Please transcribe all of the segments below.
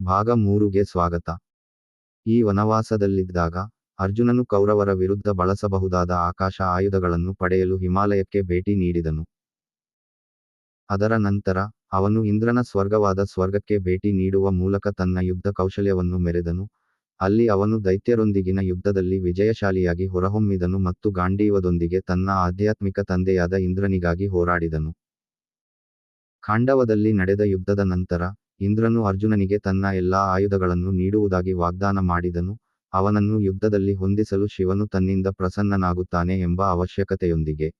ಭಾಗ ಮೂರುಗೆ ಸ್ವಾಗತ. ಈ ವನವಾಸದಲ್ಲಿದ್ದಾಗ ಅರ್ಜುನನು ಕೌರವರ ವಿರುದ್ಧ ಬಳಸಬಹುದಾದ ಆಕಾಶ ಆಯುಧಗಳನ್ನು ಪಡೆಯಲು ಹಿಮಾಲಯಕ್ಕೆ ಭೇಟಿ ನೀಡಿದನು. ಅದರ ನಂತರ ಅವನು ಇಂದ್ರನ ಸ್ವರ್ಗವಾದ ಸ್ವರ್ಗಕ್ಕೆ ಭೇಟಿ ನೀಡುವ ಮೂಲಕ ತನ್ನ ಯುದ್ಧ ಕೌಶಲ್ಯವನ್ನು ಮೆರೆದನು. ಅಲ್ಲಿ ಅವನು ದೈತ್ಯರೊಂದಿಗಿನ ಯುದ್ಧದಲ್ಲಿ ವಿಜಯಶಾಲಿಯಾಗಿ ಹೊರಹೊಮ್ಮಿದನು ಮತ್ತು ಗಾಂಡೀವದೊಂದಿಗೆ ತನ್ನ ಆಧ್ಯಾತ್ಮಿಕ ತಂದೆಯಾದ ಇಂದ್ರನಿಗಾಗಿ ಹೋರಾಡಿದನು. ಖಾಂಡವದಲ್ಲಿ ನಡೆದ ಯುದ್ಧದ ನಂತರ ಇಂದ್ರನು ಅರ್ಜುನನಿಗೆ ತನ್ನ ಎಲ್ಲಾ ಆಯುಧಗಳನ್ನು ನೀಡುವುದಾಗಿ ವಾಗ್ದಾನ ಮಾಡಿದನು, ಅವನನ್ನು ಯುದ್ಧದಲ್ಲಿ ಹೊಂದಿಸಲು ಶಿವನು ತನ್ನಿಂದ ಪ್ರಸನ್ನನಾಗುತ್ತಾನೆ ಎಂಬ ಅವಶ್ಯಕತೆಯೊಂದಿಗೆ.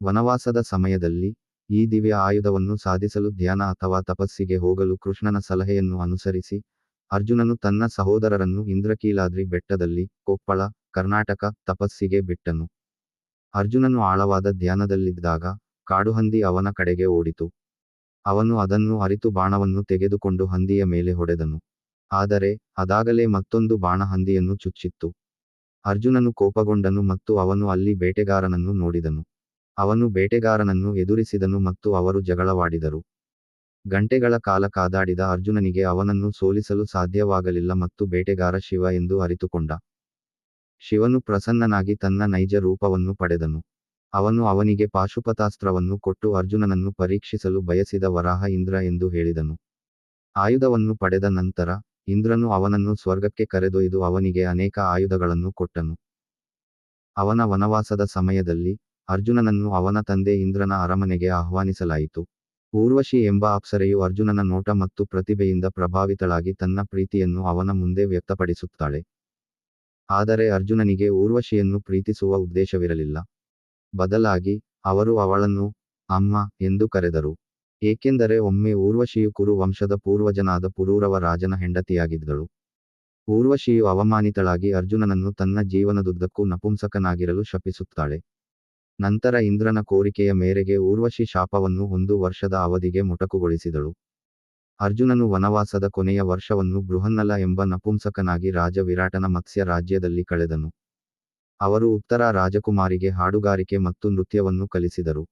ವನವಾಸದ ಸಮಯದಲ್ಲಿ ಈ ದಿವ್ಯ ಆಯುಧವನ್ನು ಸಾಧಿಸಲು ಧ್ಯಾನ ಅಥವಾ ತಪಸ್ಸಿಗೆ ಹೋಗಲು ಕೃಷ್ಣನ ಸಲಹೆಯನ್ನು ಅನುಸರಿಸಿ, ಅರ್ಜುನನು ತನ್ನ ಸಹೋದರರನ್ನು ಇಂದ್ರಕೀಲಾದ್ರಿ ಬೆಟ್ಟದಲ್ಲಿ, ಕೊಪ್ಪಳ, ಕರ್ನಾಟಕ ತಪಸ್ಸಿಗೆ ಬಿಟ್ಟನು. ಅರ್ಜುನನು ಆಳವಾದ ಧ್ಯಾನದಲ್ಲಿದ್ದಾಗ ಕಾಡುಹಂದಿ ಅವನ ಕಡೆಗೆ ಓಡಿತು. ಅವನು ಅದನ್ನು ಅರಿತು ಬಾಣವನ್ನು ತೆಗೆದುಕೊಂಡು ಹಂದಿಯ ಮೇಲೆ ಹೊಡೆದನು. ಆದರೆ, ಅದಾಗಲೇ ಮತ್ತೊಂದು ಬಾಣ ಹಂದಿಯನ್ನು ಚುಚ್ಚಿತ್ತು. ಅರ್ಜುನನು ಕೋಪಗೊಂಡನು ಮತ್ತು ಅವನು ಅಲ್ಲಿ ಬೇಟೆಗಾರನನ್ನು ನೋಡಿದನು. ಅವನು ಬೇಟೆಗಾರನನ್ನು ಎದುರಿಸಿದನು ಮತ್ತು ಅವರು ಜಗಳವಾಡಿದರು. ಗಂಟೆಗಳ ಕಾಲ ಕಾದಾಡಿದ ಅರ್ಜುನನಿಗೆ ಅವನನ್ನು ಸೋಲಿಸಲು ಸಾಧ್ಯವಾಗಲಿಲ್ಲ ಮತ್ತು ಬೇಟೆಗಾರ ಶಿವ ಎಂದು ಅರಿತುಕೊಂಡ. ಶಿವನು ಪ್ರಸನ್ನನಾಗಿ ತನ್ನ ನೈಜ ರೂಪವನ್ನು ಪಡೆದನು. ಅವನು ಅವನಿಗೆ ಪಾಶುಪತಾಸ್ತ್ರವನ್ನು ಕೊಟ್ಟು ಅರ್ಜುನನನ್ನು ಪರೀಕ್ಷಿಸಲು ಬಯಸಿದ ವರಾಹ ಇಂದ್ರ ಎಂದು ಹೇಳಿದನು. ಆಯುಧವನ್ನು ಪಡೆದ ನಂತರ ಇಂದ್ರನು ಅವನನ್ನು ಸ್ವರ್ಗಕ್ಕೆ ಕರೆದೊಯ್ದು ಅವನಿಗೆ ಅನೇಕ ಆಯುಧಗಳನ್ನು ಕೊಟ್ಟನು. ಅವನ ವನವಾಸದ ಸಮಯದಲ್ಲಿ ಅರ್ಜುನನನ್ನು ಅವನ ತಂದೆ ಇಂದ್ರನ ಅರಮನೆಗೆ ಆಹ್ವಾನಿಸಲಾಯಿತು. ಊರ್ವಶಿ ಎಂಬ ಅಪ್ಸರೆಯು ಅರ್ಜುನನ ನೋಟ ಮತ್ತು ಪ್ರತಿಭೆಯಿಂದ ಪ್ರಭಾವಿತಳಾಗಿ ತನ್ನ ಪ್ರೀತಿಯನ್ನು ಅವನ ಮುಂದೆ ವ್ಯಕ್ತಪಡಿಸುತ್ತಾಳೆ. ಆದರೆ ಅರ್ಜುನನಿಗೆ ಊರ್ವಶಿಯನ್ನು ಪ್ರೀತಿಸುವ ಉದ್ದೇಶವಿರಲಿಲ್ಲ. ಬದಲಾಗಿ ಅವರು ಅವಳನ್ನು ಅಮ್ಮ ಎಂದು ಕರೆದರು. ಏಕೆಂದರೆ ಒಮ್ಮೆ ಊರ್ವಶಿಯು ಕುರು ವಂಶದ ಪೂರ್ವಜನಾದ ಪುರೂರವ ರಾಜನ ಹೆಂಡತಿಯಾಗಿದ್ದಳು. ಊರ್ವಶಿಯು ಅವಮಾನಿತಳಾಗಿ ಅರ್ಜುನನನ್ನು ತನ್ನ ಜೀವನದುದ್ದಕ್ಕೂ ನಪುಂಸಕನಾಗಿರಲು ಶಪಿಸುತ್ತಾಳೆ. ನಂತರ ಇಂದ್ರನ ಕೋರಿಕೆಯ ಮೇರೆಗೆ ಊರ್ವಶಿ ಶಾಪವನ್ನು ಒಂದು ವರ್ಷದ ಅವಧಿಗೆ ಮೊಟಕುಗೊಳಿಸಿದಳು. ಅರ್ಜುನನು ವನವಾಸದ ಕೊನೆಯ ವರ್ಷವನ್ನು ಬೃಹನ್ನಲ ಎಂಬ ನಪುಂಸಕನಾಗಿ ರಾಜ ವಿರಾಟನ ಮತ್ಸ್ಯ ರಾಜ್ಯದಲ್ಲಿ ಕಳೆದನು. ಅವರು ಉತ್ತರ ರಾಜಕುಮಾರಿಗೆ ಹಾಡುಗಾರಿಕೆ ಮತ್ತು ನೃತ್ಯವನ್ನು ಕಲಿಸಿದರು.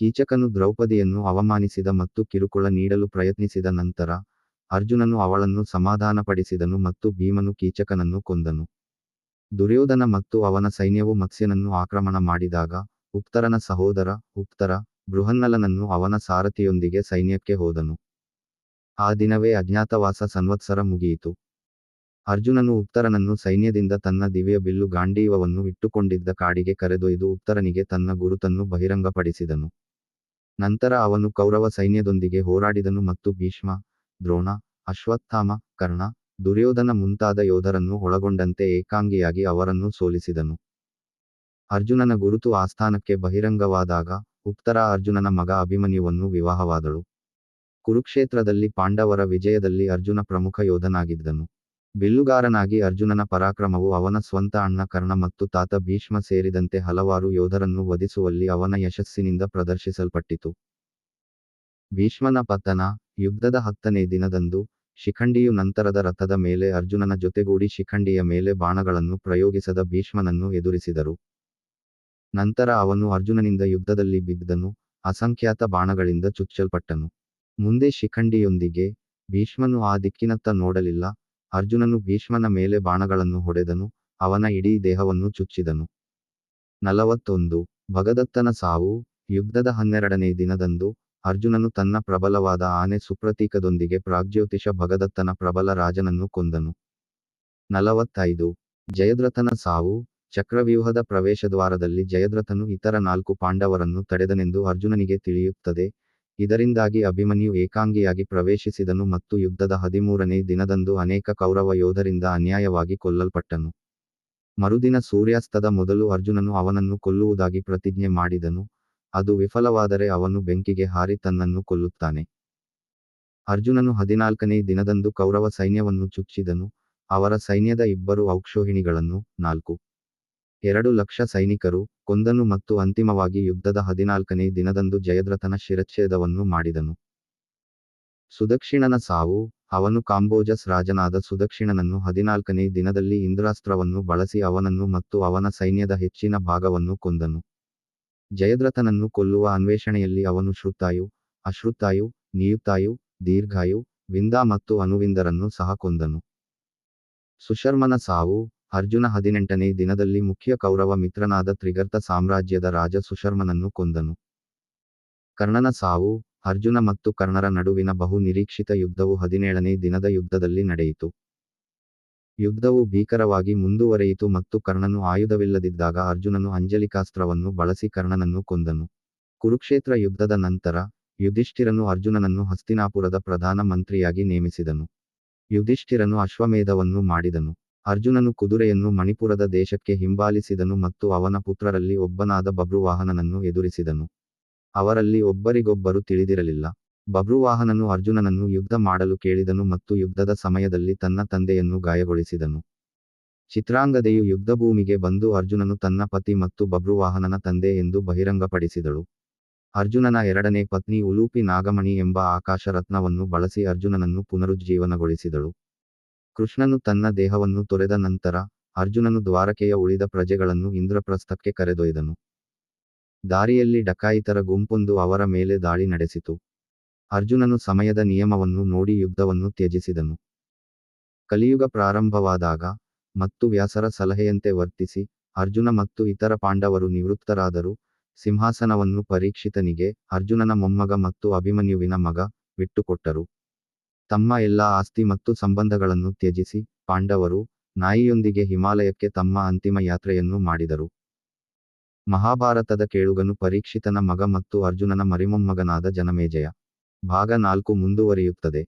ಕೀಚಕನು ದ್ರೌಪದಿಯನ್ನು ಅವಮಾನಿಸಿದ ಮತ್ತು ಕಿರುಕುಳ ನೀಡಲು ಪ್ರಯತ್ನಿಸಿದ ನಂತರ, ಅರ್ಜುನನು ಅವಳನ್ನು ಸಮಾಧಾನಪಡಿಸಿದನು ಮತ್ತು ಭೀಮನು ಕೀಚಕನನ್ನು ಕೊಂದನು. ದುರ್ಯೋಧನ ಮತ್ತು ಅವನ ಸೈನ್ಯವು ಮತ್ಸ್ಯನನ್ನು ಆಕ್ರಮಣ ಮಾಡಿದಾಗ, ಉತ್ತರನ ಸಹೋದರ, ಉತ್ತರ, ಬೃಹನ್ನಲನನ್ನು ಅವನ ಸಾರಥಿಯೊಂದಿಗೆ ಸೈನ್ಯಕ್ಕೆ ಹೋದನು. ಆ ದಿನವೇ ಅಜ್ಞಾತವಾಸ ಸಂವತ್ಸರ ಮುಗಿಯಿತು. ಅರ್ಜುನನು ಉತ್ತರನನ್ನು ಸೈನ್ಯದಿಂದ ತನ್ನ ದಿವ್ಯ ಬಿಲ್ಲು ಗಾಂಡೀವವನ್ನು ಇಟ್ಟುಕೊಂಡಿದ್ದ ಕಾಡಿಗೆ ಕರೆದೊಯ್ದು ಉತ್ತರನಿಗೆ ತನ್ನ ಗುರುತನ್ನು ಬಹಿರಂಗಪಡಿಸಿದನು. ನಂತರ ಅವನು ಕೌರವ ಸೈನ್ಯದೊಂದಿಗೆ ಹೋರಾಡಿದನು ಮತ್ತು ಭೀಷ್ಮ, ದ್ರೋಣ, ಅಶ್ವತ್ಥಾಮ, ಕರ್ಣ, ದುರ್ಯೋಧನ ಮುಂತಾದ ಯೋಧರನ್ನು ಒಳಗೊಂಡಂತೆ ಏಕಾಂಗಿಯಾಗಿ ಅವರನ್ನು ಸೋಲಿಸಿದನು. ಅರ್ಜುನನ ಗುರುತು ಆಸ್ಥಾನಕ್ಕೆ ಬಹಿರಂಗವಾದಾಗ ಉತ್ತರ ಅರ್ಜುನನ ಮಗ ಅಭಿಮನ್ಯುವನ್ನು ವಿವಾಹವಾದಳು. ಕುರುಕ್ಷೇತ್ರದಲ್ಲಿ ಪಾಂಡವರ ವಿಜಯದಲ್ಲಿ ಅರ್ಜುನ ಪ್ರಮುಖ ಯೋಧನಾಗಿದ್ದನು. ಬಿಲ್ಲುಗಾರನಾಗಿ ಅರ್ಜುನನ ಪರಾಕ್ರಮವು ಅವನ ಸ್ವಂತ ಅಣ್ಣ ಕರ್ಣ ಮತ್ತು ತಾತ ಭೀಷ್ಮ ಸೇರಿದಂತೆ ಹಲವಾರು ಯೋಧರನ್ನು ವಧಿಸುವಲ್ಲಿ ಅವನ ಯಶಸ್ಸಿನಿಂದ ಪ್ರದರ್ಶಿಸಲ್ಪಟ್ಟಿತು. ಭೀಷ್ಮನ ಪತನ ಯುದ್ಧದ ಹತ್ತನೇ ದಿನದಂದು ಶಿಖಂಡಿಯು ನಂತರದ ರಥದ ಮೇಲೆ ಅರ್ಜುನನ ಜೊತೆಗೂಡಿ ಶಿಖಂಡಿಯ ಮೇಲೆ ಬಾಣಗಳನ್ನು ಪ್ರಯೋಗಿಸದ ಭೀಷ್ಮನನ್ನು ಎದುರಿಸಿದರು. ನಂತರ ಅವನು ಅರ್ಜುನನಿಂದ ಯುದ್ಧದಲ್ಲಿ ಬಿದ್ದನು, ಅಸಂಖ್ಯಾತ ಬಾಣಗಳಿಂದ ಚುಚ್ಚಲ್ಪಟ್ಟನು. ಮುಂದೆ ಶಿಖಂಡಿಯೊಂದಿಗೆ ಭೀಷ್ಮನು ಆ ದಿಕ್ಕಿನತ್ತ ನೋಡಲಿಲ್ಲ ಅರ್ಜುನನು ಭೀಷ್ಮನ ಮೇಲೆ ಬಾಣಗಳನ್ನು ಹೊಡೆದನು, ಅವನ ಇಡೀ ದೇಹವನ್ನು ಚುಚ್ಚಿದನು. ನಲವತ್ತೊಂದು. ಭಗದತ್ತನ ಸಾವು. ಯುದ್ಧದ ಹನ್ನೆರಡನೇ ದಿನದಂದು ಅರ್ಜುನನು ತನ್ನ ಪ್ರಬಲವಾದ ಆನೆ ಸುಪ್ರತೀಕದೊಂದಿಗೆ ಪ್ರಾಗ್ಜ್ಯೋತಿಷ ಭಗದತ್ತನ ಪ್ರಬಲ ರಾಜನನ್ನು ಕೊಂದನು. ನಲವತ್ತೈದು. ಜಯದ್ರಥನ ಸಾವು. ಚಕ್ರವ್ಯೂಹದ ಪ್ರವೇಶದ್ವಾರದಲ್ಲಿ ಜಯದ್ರಥನು ಇತರ ನಾಲ್ಕು ಪಾಂಡವರನ್ನು ತಡೆದನೆಂದು ಅರ್ಜುನನಿಗೆ ತಿಳಿಯುತ್ತದೆ. ಇದರಿಂದಾಗಿ ಅಭಿಮನ್ಯು ಏಕಾಂಗಿಯಾಗಿ ಪ್ರವೇಶಿಸಿದನು ಮತ್ತು ಯುದ್ಧದ ಹದಿಮೂರನೇ ದಿನದಂದು ಅನೇಕ ಕೌರವ ಯೋಧರಿಂದ ಅನ್ಯಾಯವಾಗಿ ಕೊಲ್ಲಲ್ಪಟ್ಟನು. ಮರುದಿನ ಸೂರ್ಯಾಸ್ತದ ಮೊದಲು ಅರ್ಜುನನು ಅವನನ್ನು ಕೊಲ್ಲುವುದಾಗಿ ಪ್ರತಿಜ್ಞೆ ಮಾಡಿದನು. ಅದು ವಿಫಲವಾದರೆ ಅವನು ಬೆಂಕಿಗೆ ಹಾರಿ ತನ್ನನ್ನು ಕೊಲ್ಲುತ್ತಾನೆ. ಅರ್ಜುನನು ಹದಿನಾಲ್ಕನೇ ದಿನದಂದು ಕೌರವ ಸೈನ್ಯವನ್ನು ಚುಚ್ಚಿದನು. ಅವರ ಸೈನ್ಯದ ಇಬ್ಬರು ಔಕ್ಷೋಹಿಣಿಗಳನ್ನು ನಾಲ್ಕು. ಎರಡು ಲಕ್ಷ ಸೈನಿಕರು, ಕೊಂದನು ಮತ್ತು ಅಂತಿಮವಾಗಿ ಯುದ್ಧದ ಹದಿನಾಲ್ಕನೇ ದಿನದಂದು ಜಯದ್ರಥನ ಶಿರಚ್ಛೇದವನ್ನು ಮಾಡಿದನು. ಸುದಕ್ಷಿಣನ ಸಾವು, ಅವನು ಕಾಂಬೋಜಸ್ ರಾಜನಾದ ಸುದಕ್ಷಿಣನನ್ನು ಹದಿನಾಲ್ಕನೇ ದಿನದಲ್ಲಿ ಇಂದ್ರಾಸ್ತ್ರವನ್ನು ಬಳಸಿ ಅವನನ್ನು ಮತ್ತು ಅವನ ಸೈನ್ಯದ ಹೆಚ್ಚಿನ ಭಾಗವನ್ನು ಕೊಂದನು. ಜಯದ್ರಥನನ್ನು ಕೊಲ್ಲುವ ಅನ್ವೇಷಣೆಯಲ್ಲಿ ಅವನು ಶ್ರುತಾಯು, ಅಶ್ರುತಾಯು, ನಿಯುತಾಯು, ದೀರ್ಘಾಯು, ವಿಂದ ಮತ್ತು ಅನುವಿಂದರನ್ನು ಸಹ ಕೊಂದನು. ಸುಶರ್ಮನ ಸಾವು ಅರ್ಜುನ ಹದಿನೆಂಟನೇ ದಿನದಲ್ಲಿ ಮುಖ್ಯ ಕೌರವ ಮಿತ್ರನಾದ ತ್ರಿಗರ್ತ ಸಾಮ್ರಾಜ್ಯದ ರಾಜ ಸುಶರ್ಮನನ್ನು ಕೊಂದನು. ಕರ್ಣನ ಸಾವು, ಅರ್ಜುನ ಮತ್ತು ಕರ್ಣರ ನಡುವಿನ ಬಹು ನಿರೀಕ್ಷಿತ ಯುದ್ಧವು ಹದಿನೇಳನೇ ದಿನದ ಯುದ್ಧದಲ್ಲಿ ನಡೆಯಿತು. ಯುದ್ಧವು ಭೀಕರವಾಗಿ ಮುಂದುವರೆಯಿತು ಮತ್ತು ಕರ್ಣನು ಆಯುಧವಿಲ್ಲದಿದ್ದಾಗ ಅರ್ಜುನನು ಅಂಜಲಿಕಾಸ್ತ್ರವನ್ನು ಬಳಸಿ ಕರ್ಣನನ್ನು ಕೊಂದನು. ಕುರುಕ್ಷೇತ್ರ ಯುದ್ಧದ ನಂತರ, ಯುಧಿಷ್ಠಿರನು ಅರ್ಜುನನನ್ನು ಹಸ್ತಿನಾಪುರದ ಪ್ರಧಾನ ಮಂತ್ರಿಯಾಗಿ ನೇಮಿಸಿದನು. ಯುಧಿಷ್ಠಿರನು ಅಶ್ವಮೇಧವನ್ನು ಮಾಡಿದನು. ಅರ್ಜುನನು ಕುದುರೆಯನ್ನು ಮಣಿಪುರದ ದೇಶಕ್ಕೆ ಹಿಂಬಾಲಿಸಿದನು ಮತ್ತು ಅವನ ಪುತ್ರರಲ್ಲಿ ಒಬ್ಬನಾದ ಬಬ್ರುವಾಹನನನ್ನು ಎದುರಿಸಿದನು. ಅವರಲ್ಲಿ ಒಬ್ಬರಿಗೊಬ್ಬರು ತಿಳಿದಿರಲಿಲ್ಲ. ಬಬ್ರುವಾಹನನು ಅರ್ಜುನನನ್ನು ಯುದ್ಧ ಮಾಡಲು ಕೇಳಿದನು ಮತ್ತು ಯುದ್ಧದ ಸಮಯದಲ್ಲಿ ತನ್ನ ತಂದೆಯನ್ನು ಗಾಯಗೊಳಿಸಿದನು. ಚಿತ್ರಾಂಗದೆಯು ಯುದ್ಧಭೂಮಿಗೆ ಬಂದು ಅರ್ಜುನನು ತನ್ನ ಪತಿ ಮತ್ತು ಬಬ್ರುವಾಹನನ ತಂದೆ ಎಂದು ಬಹಿರಂಗಪಡಿಸಿದಳು. ಅರ್ಜುನನ ಎರಡನೇ ಪತ್ನಿ ಉಲೂಪಿ ನಾಗಮಣಿ ಎಂಬ ಆಕಾಶ ರತ್ನವನ್ನು ಬಳಸಿ ಅರ್ಜುನನನ್ನು ಪುನರುಜ್ಜೀವನಗೊಳಿಸಿದಳು. ಕೃಷ್ಣನು ತನ್ನ ದೇಹವನ್ನು ತೊರೆದ ನಂತರ ಅರ್ಜುನನು ದ್ವಾರಕೆಯ ಉಳಿದ ಪ್ರಜೆಗಳನ್ನು ಇಂದ್ರಪ್ರಸ್ಥಕ್ಕೆ ಕರೆದೊಯ್ದನು. ದಾರಿಯಲ್ಲಿ ಡಕಾಯಿತರ ಗುಂಪೊಂದು ಅವರ ಮೇಲೆ ದಾಳಿ ನಡೆಸಿತು. ಅರ್ಜುನನು ಸಮಯದ ನಿಯಮವನ್ನು ನೋಡಿ ಯುದ್ಧವನ್ನು ತ್ಯಜಿಸಿದನು. ಕಲಿಯುಗ ಪ್ರಾರಂಭವಾದಾಗ ಮತ್ತು ವ್ಯಾಸರ ಸಲಹೆಯಂತೆ ವರ್ತಿಸಿ ಅರ್ಜುನ ಮತ್ತು ಇತರ ಪಾಂಡವರು ನಿವೃತ್ತರಾದರು. ಸಿಂಹಾಸನವನ್ನು ಪರೀಕ್ಷಿತನಿಗೆ ಅರ್ಜುನನ ಮೊಮ್ಮಗ ಮತ್ತು ಅಭಿಮನ್ಯುವಿನ ಮಗ ಬಿಟ್ಟುಕೊಟ್ಟರು. ತಮ್ಮ ಎಲ್ಲ ಆಸ್ತಿ ಮತ್ತು ಸಂಬಂಧಗಳನ್ನು ತ್ಯಜಿಸಿ, ಪಾಂಡವರು ನಾಯಿಯೊಂದಿಗೆ ಹಿಮಾಲಯಕ್ಕೆ ತಮ್ಮ ಅಂತಿಮ ಯಾತ್ರೆಯನ್ನು ಮಾಡಿದರು. ಮಹಾಭಾರತದ ಕೇಳುಗನು ಪರೀಕ್ಷಿತನ ಮಗ ಮತ್ತು ಅರ್ಜುನನ ಮರಿಮೊಮ್ಮಗನಾದ ಜನಮೇಜಯ. ಭಾಗ ನಾಲ್ಕು ಮುಂದುವರಿಯುತ್ತದೆ.